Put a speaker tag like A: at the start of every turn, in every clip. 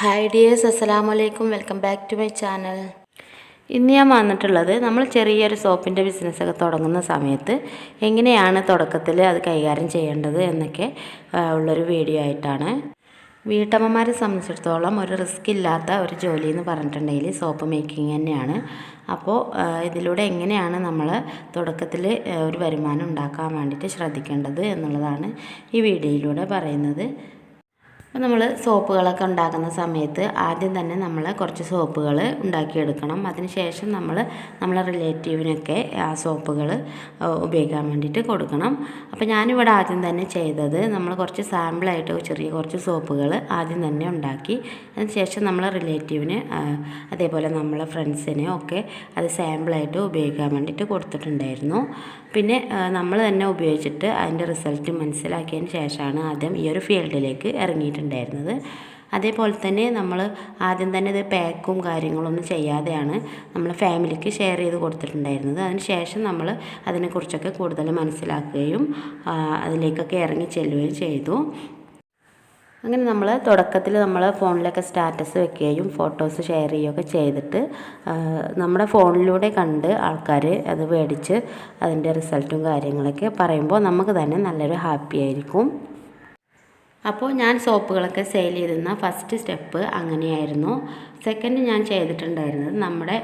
A: Hi dears അസ്സലാമു അലൈക്കും welcome back to my channel ഇന്ന് ഞാൻ വന്നിട്ടുള്ളത് നമ്മൾ ചെറിയൊരു സോപ്പിന്റെ ബിസിനസ്സൊക്കെ തുടങ്ങുന്ന സമയത്ത് എങ്ങനെയാണ് തുടക്കത്തിൽ അത് കൈകാര്യം ചെയ്യേണ്ടത് എന്നൊക്കെ ഉള്ളൊരു വീഡിയോ ആയിട്ടാണ്. വീട്ടമ്മമാരെ സംബന്ധിച്ചിടത്തോളം ഒരു റിസ്ക് ഇല്ലാത്ത ഒരു ജോലി എന്ന് പറഞ്ഞിട്ടുണ്ടെങ്കിൽ സോപ്പ് മേക്കിംഗ് തന്നെയാണ്. അപ്പോൾ ഇതിലൂടെ എങ്ങനെയാണ് നമ്മൾ തുടക്കത്തിൽ ഒരു വരുമാനം ഉണ്ടാക്കാൻ വേണ്ടിയിട്ട് ശ്രദ്ധിക്കേണ്ടത് എന്നുള്ളതാണ് ഈ വീഡിയോയിലൂടെ പറയുന്നത്. അപ്പോൾ നമ്മൾ സോപ്പുകളൊക്കെ ഉണ്ടാക്കുന്ന സമയത്ത് ആദ്യം തന്നെ നമ്മൾ കുറച്ച് സോപ്പുകൾ ഉണ്ടാക്കിയെടുക്കണം. അതിനുശേഷം നമ്മൾ നമ്മളെ റിലേറ്റീവിനൊക്കെ ആ സോപ്പുകൾ ഉപയോഗിക്കാൻ വേണ്ടിയിട്ട് കൊടുക്കണം. അപ്പോൾ ഞാനിവിടെ ആദ്യം തന്നെ ചെയ്തത് നമ്മൾ കുറച്ച് സാമ്പിളായിട്ട് ചെറിയ കുറച്ച് സോപ്പുകൾ ആദ്യം തന്നെ ഉണ്ടാക്കി. അതിനുശേഷം നമ്മളെ റിലേറ്റീവിന് അതേപോലെ നമ്മളെ ഫ്രണ്ട്സിനെ ഒക്കെ അത് സാമ്പിളായിട്ട് ഉപയോഗിക്കാൻ വേണ്ടിയിട്ട് കൊടുത്തിട്ടുണ്ടായിരുന്നു. പിന്നെ നമ്മൾ തന്നെ ഉപയോഗിച്ചിട്ട് അതിന്റെ റിസൾട്ട് മനസ്സിലാക്കിയതിന് ശേഷമാണ് ആദ്യം ഈ ഒരു ഫീൽഡിലേക്ക് ഇറങ്ങിയിട്ടുണ്ടായിരുന്നത്. അതേപോലെ തന്നെ നമ്മൾ ആദ്യം തന്നെ ഇത് പാക്കും കാര്യങ്ങളൊന്നും ചെയ്യാതെയാണ് നമ്മൾ ഫാമിലിക്ക് ഷെയർ ചെയ്ത് കൊടുത്തിട്ടുണ്ടായിരുന്നത്. അതിന് ശേഷം നമ്മൾ അതിനെക്കുറിച്ചൊക്കെ കൂടുതൽ മനസ്സിലാക്കുകയും അതിലേക്കൊക്കെ ഇറങ്ങി ചെല്ലുകയും ചെയ്തു. അങ്ങനെ നമ്മൾ തുടക്കത്തിൽ നമ്മൾ ഫോണിലൊക്കെ സ്റ്റാറ്റസ് വെക്കുകയും ഫോട്ടോസ് ഷെയർ ചെയ്യുകയൊക്കെ ചെയ്തിട്ട് നമ്മുടെ ഫോണിലൂടെ കണ്ട് ആൾക്കാർ അത് മേടിച്ച് അതിന്റെ റിസൾട്ടും കാര്യങ്ങളൊക്കെ പറയുമ്പോൾ നമുക്ക് തന്നെ നല്ലൊരു ഹാപ്പി ആയിരിക്കും. അപ്പോൾ ഞാൻ സോപ്പുകളൊക്കെ സെയിൽ ചെയ്തിരുന്ന ഫസ്റ്റ് സ്റ്റെപ്പ് അങ്ങനെയായിരുന്നു. സെക്കൻഡ് ഞാൻ ചെയ്തിട്ടുണ്ടായിരുന്നത് നമ്മുടെ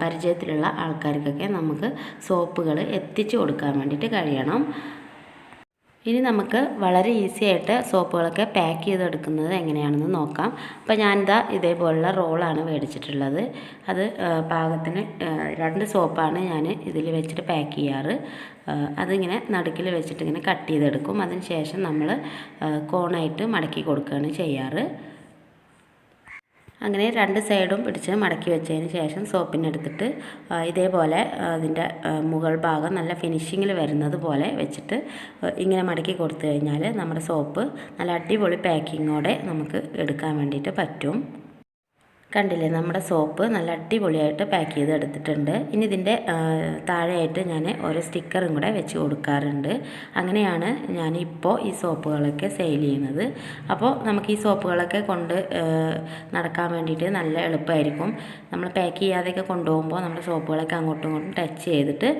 A: പരിചയത്തിലുള്ള ആൾക്കാർക്കൊക്കെ നമുക്ക് സോപ്പുകൾ എത്തിച്ചു കൊടുക്കാൻ വേണ്ടിയിട്ട് കഴിയണം. ഇനി നമുക്ക് വളരെ ഈസി ആയിട്ട് സോപ്പുകളൊക്കെ പാക്ക് ചെയ്തെടുക്കുന്നത് എങ്ങനെയാണെന്ന് നോക്കാം. അപ്പോൾ ഞാനിതാ ഇതേപോലുള്ള റോളാണ് മേടിച്ചിട്ടുള്ളത്. അത് പാകത്തിന് രണ്ട് സോപ്പാണ് ഞാൻ ഇതിൽ വെച്ചിട്ട് പാക്ക് ചെയ്യാറ്. അതിങ്ങനെ നടുക്കിൽ വെച്ചിട്ട് ഇങ്ങനെ കട്ട് ചെയ്തെടുക്കും. അതിന് ശേഷം നമ്മൾ കോണായിട്ട് മടക്കി കൊടുക്കുകയാണ് ചെയ്യാറ്. അങ്ങനെ രണ്ട് സൈഡും പിടിച്ച് മടക്കി വെച്ചതിന് ശേഷം സോപ്പിനെടുത്തിട്ട് ഇതേപോലെ അതിന്റെ മുകൾ ഭാഗം നല്ല ഫിനിഷിങ്ങിൽ വരുന്നത് പോലെ വെച്ചിട്ട് ഇങ്ങനെ മടക്കി കൊടുത്തു കഴിഞ്ഞാൽ നമ്മുടെ സോപ്പ് നല്ല അടിപൊളി പാക്കിങ്ങോടെ നമുക്ക് എടുക്കാൻ വേണ്ടിയിട്ട് പറ്റും. കണ്ടില്ലേ നമ്മുടെ സോപ്പ് നല്ല അടിപൊളിയായിട്ട് പാക്ക് ചെയ്ത് എടുത്തിട്ടുണ്ട് ഇനി ഇതിന്റെ താഴെയായിട്ട് ഞാൻ ഓരോ സ്റ്റിക്കറും കൂടെ വെച്ച് കൊടുക്കാറുണ്ട്. അങ്ങനെയാണ് ഞാൻ ഇപ്പോൾ ഈ സോപ്പുകളൊക്കെ സെയിൽ ചെയ്യുന്നത്. അപ്പോൾ നമുക്ക് ഈ സോപ്പുകളൊക്കെ കൊണ്ട് നടക്കാൻ വേണ്ടിയിട്ട് നല്ല എളുപ്പമായിരിക്കും. നമ്മൾ പാക്ക് ചെയ്യാതെയൊക്കെ കൊണ്ടുപോകുമ്പോൾ നമ്മുടെ സോപ്പുകളൊക്കെ അങ്ങോട്ടും ഇങ്ങോട്ടും ടച്ച് ചെയ്തിട്ട്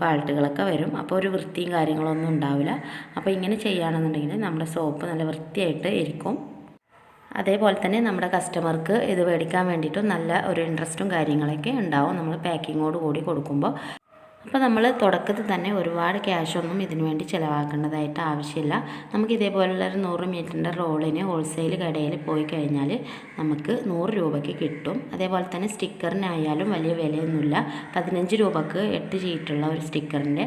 A: ഫാൾട്ടുകളൊക്കെ വരും. അപ്പോൾ ഒരു വൃത്തിയും കാര്യങ്ങളൊന്നും ഉണ്ടാവില്ല. അപ്പോൾ ഇങ്ങനെ ചെയ്യുകയാണെന്നുണ്ടെങ്കിൽ നമ്മുടെ സോപ്പ് നല്ല വൃത്തിയായിട്ട് ഇരിക്കും. അതേപോലെ തന്നെ നമ്മുടെ കസ്റ്റമർക്ക് ഇത് മേടിക്കാൻ വേണ്ടിയിട്ടും നല്ല ഒരു ഇൻട്രസ്റ്റും കാര്യങ്ങളൊക്കെ ഉണ്ടാവും. നമ്മൾ പാക്കിങ്ങോട് കൂടി കൊടുക്കുമ്പോൾ. അപ്പോൾ നമ്മൾ തുടക്കത്തിൽ തന്നെ ഒരുപാട് ക്യാഷൊന്നും ഇതിനു വേണ്ടി ചിലവാക്കേണ്ടതായിട്ട് ആവശ്യമില്ല. നമുക്ക് ഇതേപോലുള്ള ഒരു നൂറ് മീറ്ററിന്റെ റോളിന് ഹോൾസെയിൽ കടയിൽ പോയി കഴിഞ്ഞാൽ നമുക്ക് നൂറ് രൂപയ്ക്ക് കിട്ടും. അതേപോലെ തന്നെ സ്റ്റിക്കറിനായാലും വലിയ വിലയൊന്നുമില്ല. പതിനഞ്ച് രൂപക്ക് എട്ട് ഷീറ്റുള്ള ഒരു സ്റ്റിക്കറിന്റെ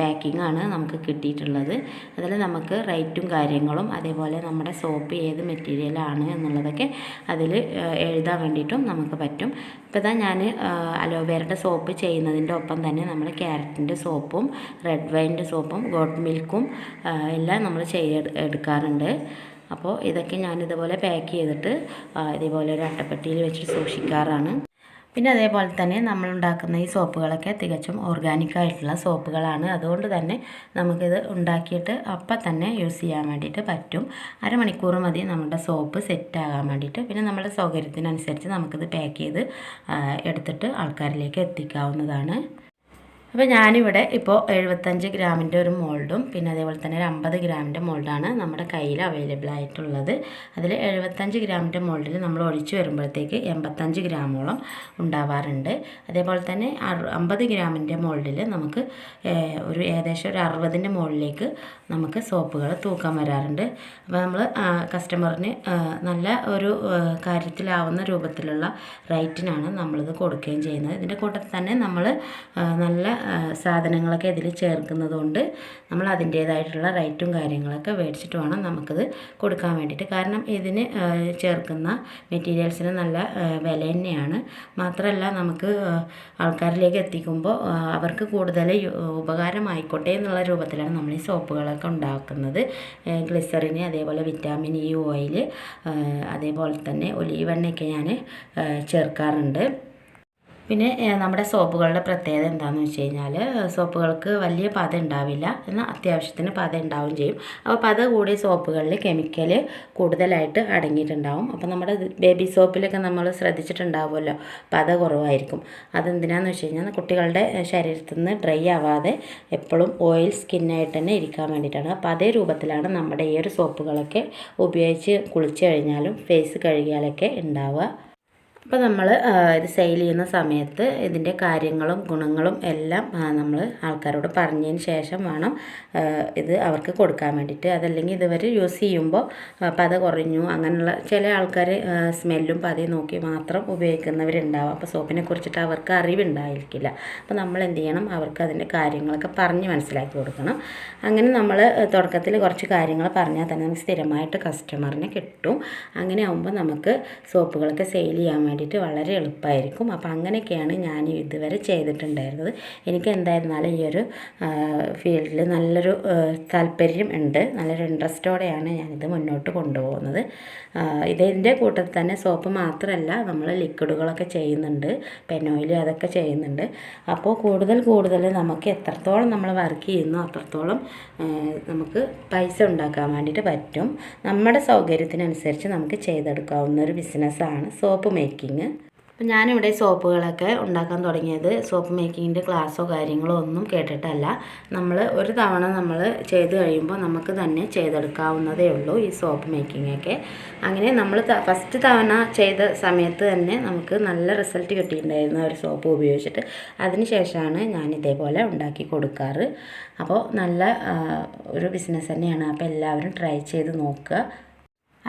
A: പാക്കിംഗ് ആണ് നമുക്ക് കിട്ടിയിട്ടുള്ളത്. അതിൽ നമുക്ക് റേറ്റും കാര്യങ്ങളും അതേപോലെ നമ്മുടെ സോപ്പ് ഏത് മെറ്റീരിയലാണ് എന്നുള്ളതൊക്കെ അതിൽ എഴുതാൻ വേണ്ടിയിട്ടും നമുക്ക് പറ്റും. ഇപ്പോൾ ഞാൻ അലോവേരയുടെ സോപ്പ് ചെയ്യുന്നതിന്റെ ഒപ്പം നമ്മൾ ക്യാരറ്റിന്റെ സോപ്പും റെഡ് വൈന്റെ സോപ്പും ഗോട്ട് മിൽക്കും എല്ലാം നമ്മൾ ചെയ്ത് എടുക്കാറുണ്ട്. അപ്പോൾ ഇതൊക്കെ ഞാൻ ഇതുപോലെ പാക്ക് ചെയ്തിട്ട് ഇതേപോലെ ഒരു അട്ടപ്പെട്ടിയിൽ വെച്ചിട്ട് സൂക്ഷിക്കാറാണ്. പിന്നെ അതേപോലെ തന്നെ നമ്മൾ ഉണ്ടാക്കുന്ന ഈ സോപ്പുകളൊക്കെ തികച്ചും ഓർഗാനിക് ആയിട്ടുള്ള സോപ്പുകളാണ്. അതുകൊണ്ട് തന്നെ നമുക്കിത് ഉണ്ടാക്കിയിട്ട് അപ്പം തന്നെ യൂസ് ചെയ്യാൻ വേണ്ടിയിട്ട് പറ്റും. അരമണിക്കൂർ മതി നമ്മുടെ സോപ്പ് സെറ്റ് ആകാൻ വേണ്ടിയിട്ട്. പിന്നെ നമ്മുടെ സൗകര്യത്തിനനുസരിച്ച് നമുക്കിത് പാക്ക് ചെയ്ത് എടുത്തിട്ട് ആൾക്കാരിലേക്ക് എത്തിക്കാവുന്നതാണ്. അപ്പോൾ ഞാനിവിടെ ഇപ്പോൾ എഴുപത്തഞ്ച് ഗ്രാമിന്റെ ഒരു മോൾഡും പിന്നെ അതേപോലെ തന്നെ ഒരു അമ്പത് ഗ്രാമിന്റെ മോൾഡാണ് നമ്മുടെ കയ്യിൽ അവൈലബിൾ ആയിട്ടുള്ളത്. അതിൽ എഴുപത്തഞ്ച് ഗ്രാമിന്റെ മോൾഡിൽ നമ്മൾ ഒഴിച്ചു വരുമ്പോഴത്തേക്ക് എൺപത്തഞ്ച് ഗ്രാമോളം ഉണ്ടാവാറുണ്ട്. അതേപോലെ തന്നെ അമ്പത് ഗ്രാമിന്റെ മോൾഡിൽ നമുക്ക് ഒരു ഏകദേശം ഒരു അറുപതിന്റെ മുകളിലേക്ക് നമുക്ക് സോപ്പുകൾ തൂക്കാൻ വരാറുണ്ട്. അപ്പോൾ നമ്മൾ കസ്റ്റമറിന് നല്ല ഒരു കാര്യത്തിലാവുന്ന രൂപത്തിലുള്ള റേറ്റിനാണ് നമ്മളിത് കൊടുക്കുകയും ചെയ്യുന്നത്. ഇതിന്റെ കൂട്ടത്തിൽ തന്നെ നമ്മൾ നല്ല സാധനങ്ങളൊക്കെ ഇതിൽ ചേർക്കുന്നതുകൊണ്ട് നമ്മൾ അതിന്റേതായിട്ടുള്ള റൈറ്റും കാര്യങ്ങളൊക്കെ മേടിച്ചിട്ട് വേണം നമുക്കിത് കൊടുക്കാൻ വേണ്ടിയിട്ട്. കാരണം ഇതിന് ചേർക്കുന്ന മെറ്റീരിയൽസിന് നല്ല വില തന്നെയാണ്. മാത്രമല്ല നമുക്ക് ആൾക്കാരിലേക്ക് എത്തിക്കുമ്പോൾ അവർക്ക് കൂടുതൽ ഉപകാരമായിക്കോട്ടെ എന്നുള്ള രൂപത്തിലാണ് നമ്മൾ ഈ സോപ്പുകളൊക്കെ ഉണ്ടാക്കുന്നത്. ഗ്ലിസറിന് അതേപോലെ വിറ്റാമിൻ ഇ ഓയിൽ അതേപോലെ തന്നെ ഒലീവ് എണ്ണയൊക്കെ ഞാൻ ചേർക്കാറുണ്ട്. പിന്നെ നമ്മുടെ സോപ്പുകളുടെ പ്രത്യേകത എന്താണെന്ന് വെച്ച് കഴിഞ്ഞാൽ സോപ്പുകൾക്ക് വലിയ പത ഉണ്ടാവില്ല എന്നാൽ അത്യാവശ്യത്തിന് പത ഉണ്ടാവും ചെയ്യും. അപ്പോൾ പത കൂടിയ സോപ്പുകളിൽ കെമിക്കൽ കൂടുതലായിട്ട് അടങ്ങിയിട്ടുണ്ടാവും. അപ്പോൾ നമ്മുടെ ബേബി സോപ്പിലൊക്കെ നമ്മൾ ശ്രദ്ധിച്ചിട്ടുണ്ടാവുമല്ലോ പത കുറവായിരിക്കും. അതെന്തിനാന്ന് വെച്ച് കഴിഞ്ഞാൽ കുട്ടികളുടെ ശരീരത്തിൽ നിന്ന് ഡ്രൈ ആവാതെ എപ്പോഴും ഓയിൽ സ്കിന്നായിട്ട് തന്നെ ഇരിക്കാൻ വേണ്ടിയിട്ടാണ്. അപ്പോൾ അതേ രൂപത്തിലാണ് നമ്മുടെ ഈ ഒരു സോപ്പുകളൊക്കെ ഉപയോഗിച്ച് കുളിച്ച് കഴിഞ്ഞാലും ഫേസ് കഴുകിയാലൊക്കെ ഉണ്ടാവുക. അപ്പോൾ നമ്മൾ ഇത് സെയിൽ ചെയ്യുന്ന സമയത്ത് ഇതിന്റെ കാര്യങ്ങളും ഗുണങ്ങളും എല്ലാം നമ്മൾ ആൾക്കാരോട് പറഞ്ഞതിന് ശേഷം വേണം ഇത് അവർക്ക് കൊടുക്കാൻ വേണ്ടിയിട്ട്. അതല്ലെങ്കിൽ ഇതുവരെ യൂസ് ചെയ്യുമ്പോൾ പത കുറഞ്ഞു അങ്ങനെയുള്ള ചില ആൾക്കാർ സ്മെല്ലും പതയും നോക്കി മാത്രം ഉപയോഗിക്കുന്നവരുണ്ടാവും. അപ്പോൾ സോപ്പിനെ കുറിച്ചിട്ട് അവർക്ക് അറിവുണ്ടായിരിക്കില്ല. അപ്പോൾ നമ്മൾ എന്ത് ചെയ്യണം? അവർക്ക് അതിന്റെ കാര്യങ്ങളൊക്കെ പറഞ്ഞ് മനസ്സിലാക്കി കൊടുക്കണം. അങ്ങനെ നമ്മൾ തുടക്കത്തിൽ കുറച്ച് കാര്യങ്ങൾ പറഞ്ഞാൽ തന്നെ നമുക്ക് സ്ഥിരമായിട്ട് കസ്റ്റമറിനെ കിട്ടും. അങ്ങനെ ആകുമ്പോൾ നമുക്ക് സോപ്പുകളൊക്കെ സെയിൽ ചെയ്യാൻ വേണ്ടിയിട്ട് വളരെ എളുപ്പമായിരിക്കും. അപ്പോൾ അങ്ങനെയൊക്കെയാണ് ഞാൻ ഇതുവരെ ചെയ്തിട്ടുണ്ടായിരുന്നത്. എനിക്ക് എന്തായിരുന്നാലും ഈ ഒരു ഫീൽഡിൽ നല്ലൊരു താല്പര്യം ഉണ്ട്. നല്ലൊരു ഇൻട്രസ്റ്റോടെയാണ് ഞാനിത് മുന്നോട്ട് കൊണ്ടുപോകുന്നത്. ഇതിന്റെ കൂട്ടത്തിൽ തന്നെ സോപ്പ് മാത്രമല്ല നമ്മൾ ലിക്വിഡുകളൊക്കെ ചെയ്യുന്നുണ്ട്. പെനോയിൽ അതൊക്കെ ചെയ്യുന്നുണ്ട്. അപ്പോൾ കൂടുതൽ കൂടുതൽ നമുക്ക് എത്രത്തോളം നമ്മൾ വർക്ക് ചെയ്യുന്നു അത്രത്തോളം നമുക്ക് പൈസ ഉണ്ടാക്കാൻ വേണ്ടിയിട്ട് പറ്റും. നമ്മുടെ സൗകര്യത്തിനനുസരിച്ച് നമുക്ക് ചെയ്തെടുക്കാവുന്ന ഒരു ബിസിനസ്സാണ് സോപ്പ് മേക്കിങ്. അപ്പം ഞാനിവിടെ സോപ്പുകളൊക്കെ ഉണ്ടാക്കാൻ തുടങ്ങിയത്. സോപ്പ് മേക്കിങ്ങിന്റെ ക്ലാസ്സോ കാര്യങ്ങളോ ഒന്നും കേട്ടിട്ടല്ല. നമ്മൾ ഒരു തവണ നമ്മൾ ചെയ്ത് കഴിയുമ്പോൾ നമുക്ക് തന്നെ ചെയ്തെടുക്കാവുന്നതേ ഉള്ളൂ ഈ സോപ്പ് മേക്കിങ്ങൊക്കെ. അങ്ങനെ നമ്മൾ ഫസ്റ്റ് തവണ ചെയ്ത സമയത്ത് തന്നെ നമുക്ക് നല്ല റിസൾട്ട് കിട്ടിയിട്ടുണ്ടായിരുന്നു ഒരു സോപ്പ് ഉപയോഗിച്ചിട്ട്. അതിന് ശേഷമാണ് ഞാൻ ഇതേപോലെ ഉണ്ടാക്കി കൊടുക്കാറ്. അപ്പോൾ നല്ല ഒരു ബിസിനസ് തന്നെയാണ്. അപ്പോൾ എല്ലാവരും ട്രൈ ചെയ്ത് നോക്കുക.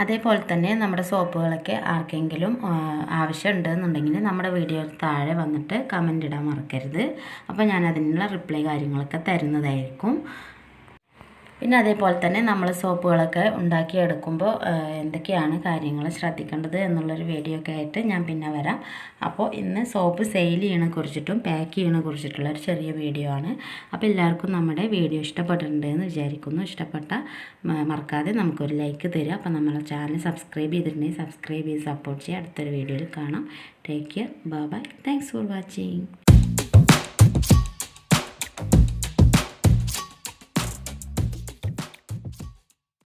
A: അതേപോലെ തന്നെ നമ്മുടെ സോപ്പുകളൊക്കെ ആർക്കെങ്കിലും ആവശ്യം ആവശ്യമുണ്ട് എന്നുണ്ടെങ്കിൽ നമ്മുടെ വീഡിയോ താഴെ വന്നിട്ട് കമന്റ് ഇടാൻ മറക്കരുത്. അപ്പോൾ ഞാൻ അതിനുള്ള റിപ്ലൈ കാര്യങ്ങളൊക്കെ തരുന്നതായിരിക്കും. പിന്നെ അതേപോലെ തന്നെ നമ്മൾ സോപ്പുകളൊക്കെ ഉണ്ടാക്കിയെടുക്കുമ്പോൾ എന്തൊക്കെയാണ് കാര്യങ്ങൾ ശ്രദ്ധിക്കേണ്ടത് എന്നുള്ളൊരു വീഡിയോ ഒക്കെ ആയിട്ട് ഞാൻ പിന്നെ വരാം. അപ്പോൾ ഇന്ന് സോപ്പ് സെയിൽ ചെയ്യണ കുറിച്ചിട്ടും പാക്ക് ചെയ്യണ കുറിച്ചിട്ടുള്ള ഒരു ചെറിയ വീഡിയോ ആണ്. അപ്പോൾ എല്ലാവർക്കും നമ്മുടെ വീഡിയോ ഇഷ്ടപ്പെട്ടിട്ടുണ്ട് എന്ന് വിചാരിക്കുന്നു. ഇഷ്ടപ്പെട്ട മറക്കാതെ നമുക്കൊരു ലൈക്ക് തരിക. അപ്പോൾ നമ്മളെ ചാനൽ സബ്സ്ക്രൈബ് ചെയ്തിട്ടുണ്ടെങ്കിൽ സബ്സ്ക്രൈബ് ചെയ്ത് സപ്പോർട്ട് ചെയ്യുക. അടുത്തൊരു വീഡിയോയിൽ കാണാം. Take care bye bye thanks for watching